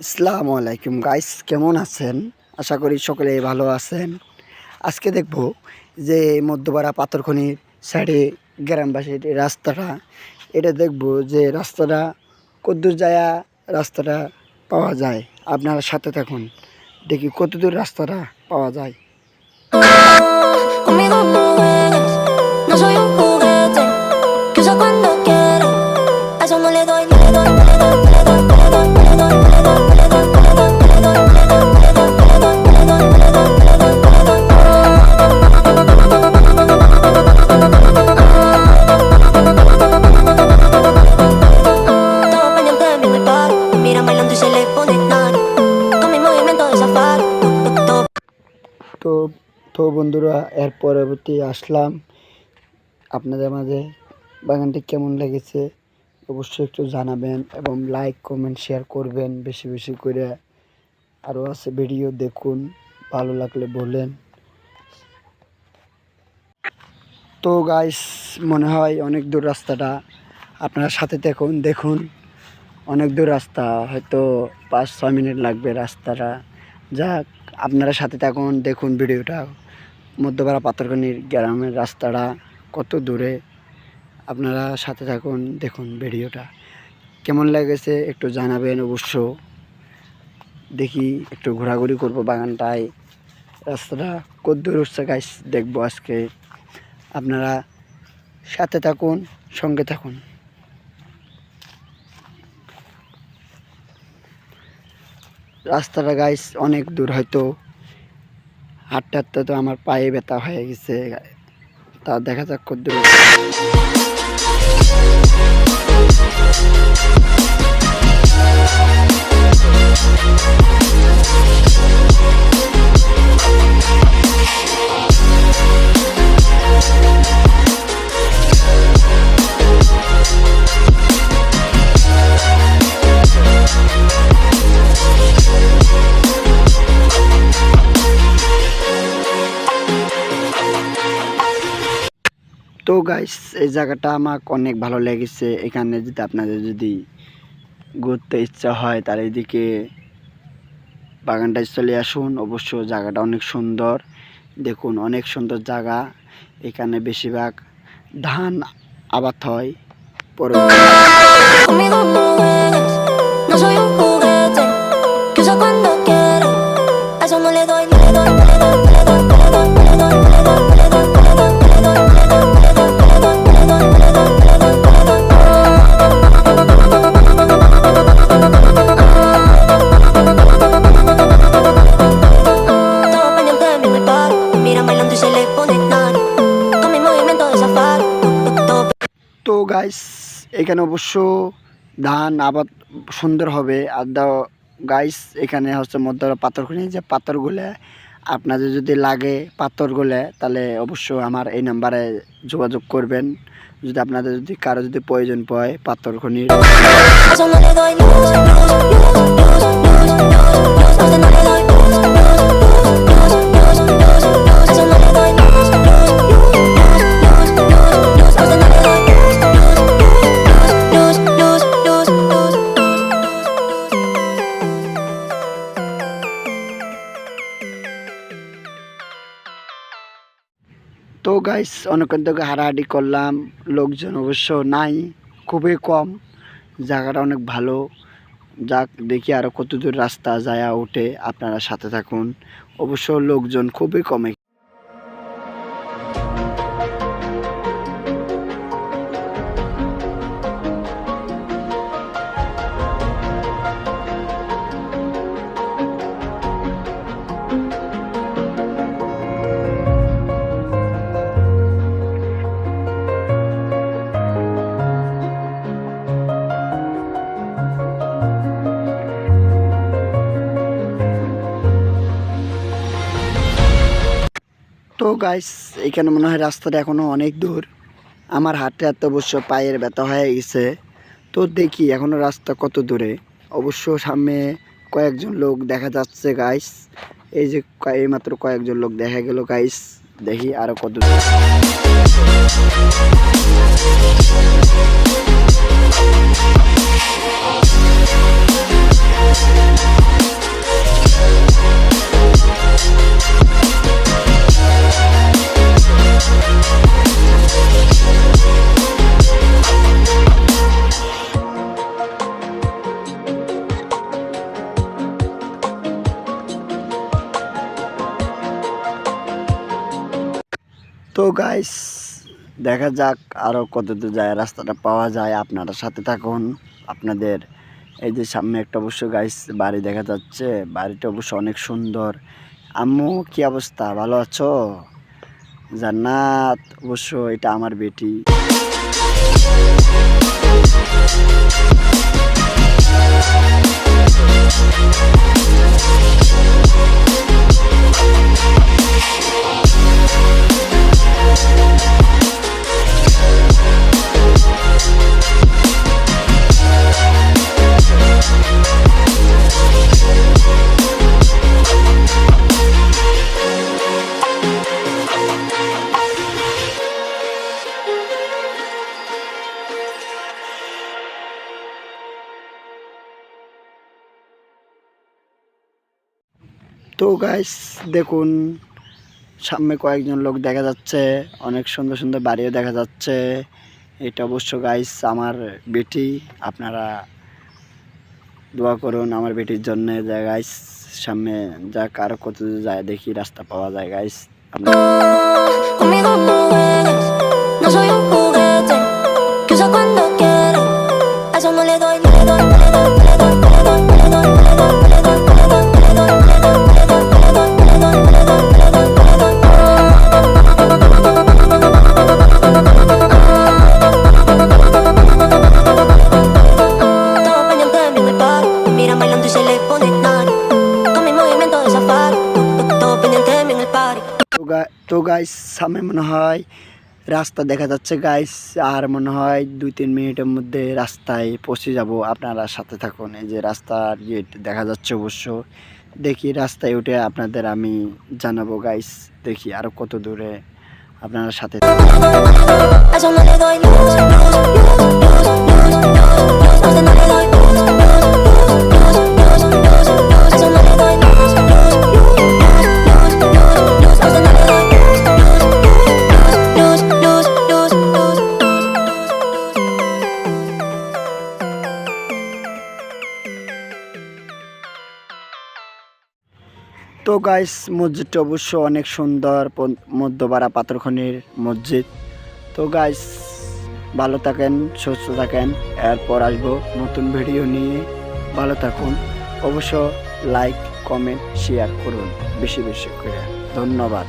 ইসলাম আলাইকুম গাইস কেমন আছেন আশা করি সকলে ভালো আছেন আজকে দেখব যে মধ্যপাড়া পাথরখনির সাইডে গ্রামবাসীর রাস্তাটা এটা দেখব যে রাস্তাটা কদ্দূর যায়া রাস্তাটা পাওয়া যায় আপনারা সাথে থাকুন দেখি কতদূর রাস্তাটা পাওয়া যায় তো বন্ধুরা, এর পরবর্তী আসলাম। আপনাদের মাঝে বাগানটি কেমন লেগেছে অবশ্যই একটু জানাবেন এবং লাইক কমেন্ট শেয়ার করবেন। বেশি বেশি করে আরও আছে ভিডিও দেখুন, ভালো লাগলে বলেন। তো গাইস মনে হয় অনেক দূর রাস্তাটা আপনারা সাথে দেখুন দেখুন। অনেক দূর রাস্তা, হয়তো পাঁচ, ছয় মিনিট লাগবে রাস্তাটা। যাক, আপনারা সাথে থাকুন, দেখুন ভিডিওটা মধ্যপাড়া পাথরখানির গ্রামের রাস্তাটা কত দূরে? আপনারা সাথে থাকুন, দেখুন ভিডিওটা। কেমন লেগেছে একটু জানাবেন অবশ্য। দেখি একটু ঘোরাঘুরি করব বাগানটায়। রাস্তাটা কত দূর উঠছে গাছ দেখব আজকে। আপনারা সাথে থাকুন, সঙ্গে থাকুন। রাস্তাটা গাইস অনেক দূর হয়তো। হাঁটতে হাঁটতে তো আমার পায়ে ব্যথা হয়ে গেছে। তা দেখা যাক কদ্দূর তো গাইস এই জায়গাটা আমার অনেক ভালো লেগেছে। এখানে যদি আপনাদের যদি ঘুরতে ইচ্ছা হয় তার এদিকে বাগানটায় চলে আসুন। অবশ্য জায়গাটা অনেক সুন্দর। দেখুন, অনেক সুন্দর জায়গা। এখানে বেশিরভাগ ধান আবাদ হয়। পরে এখানে অবশ্য ধান আবাদ সুন্দর হবে। আর দাও গাইস এখানে হচ্ছে মধ্যে পাথরখনি যে পাথরগুলো আপনাদের যদি লাগে পাথরগুলো, তাহলে অবশ্য আমার এই নাম্বারে যোগাযোগ করবেন। যদি আপনাদের যদি কারও যদি প্রয়োজন পড়ে পাথরখনির। Eso তো গাইস অনেকক্ষণ থেকে হারাহারি করলাম। লোকজন অবশ্য নাই, খুবই কম। জায়গাটা অনেক ভালো। যাক, দেখি আরও কতদূর রাস্তা যায় ওঠে আপনারা সাথে থাকুন। অবশ্য লোকজন খুবই কমে তো গাইস এখানে মনে হয় রাস্তাটা এখনও অনেক দূর। আমার হাঁটতে হাতে অবশ্য পায়ের ব্যথা হয়ে গেছে। তো দেখি এখনও রাস্তা কত দূরে। অবশ্য সামনে কয়েকজন লোক দেখা যাচ্ছে গাইস এই যে ক- এইমাত্র কয়েকজন লোক দেখা গেল গাইস দেখি আরও কত দূর। তো গাইস দেখা যাক আরও কত দূর যায়, রাস্তাটা পাওয়া যায়, আপনারা সাথে থাকুন। আপনাদের এই যে সামনে একটা অবশ্য গাইস বাড়ি দেখা যাচ্ছে, বাড়িটা অবশ্য অনেক সুন্দর। আম্মু, কি অবস্থা? ভালো আছো? জান্নাত, অবশ্য এটা আমার বেটি। তো গাইস দেখুন, সামনে কয়েকজন লোক দেখা যাচ্ছে, অনেক সুন্দর সুন্দর বাড়িও দেখা যাচ্ছে। এটা অবশ্য গাইস আমার বেটি, আপনারা দোয়া করুন আমার বেটির জন্য যা গাইস সামনে যা কারও কত যায়, দেখি রাস্তা পাওয়া যায় গাইস তো গাইস সামনে মনে হয় রাস্তা দেখা যাচ্ছে গাইস আর মনে হয় দুই তিন মিনিটের মধ্যে রাস্তায় পৌঁছে যাব। আপনারা সাথে থাকুন, এই যে রাস্তার গেট দেখা যাচ্ছে অবশ্য। দেখি রাস্তায় উঠে আপনাদের আমি জানাব গাইস দেখি আরও কত দূরে আপনারা সাথে A তো গাইস মসজিদটা অবশ্য অনেক সুন্দর মধ্যপাড়া পাথরখনির মসজিদ। তো গাইস ভালো থাকেন, সুস্থ থাকেন। এরপর আসব নতুন ভিডিও নিয়ে। ভালো থাকুন। অবশ্য লাইক কমেন্ট শেয়ার করুন। বেশি বেশি করে। ধন্যবাদ।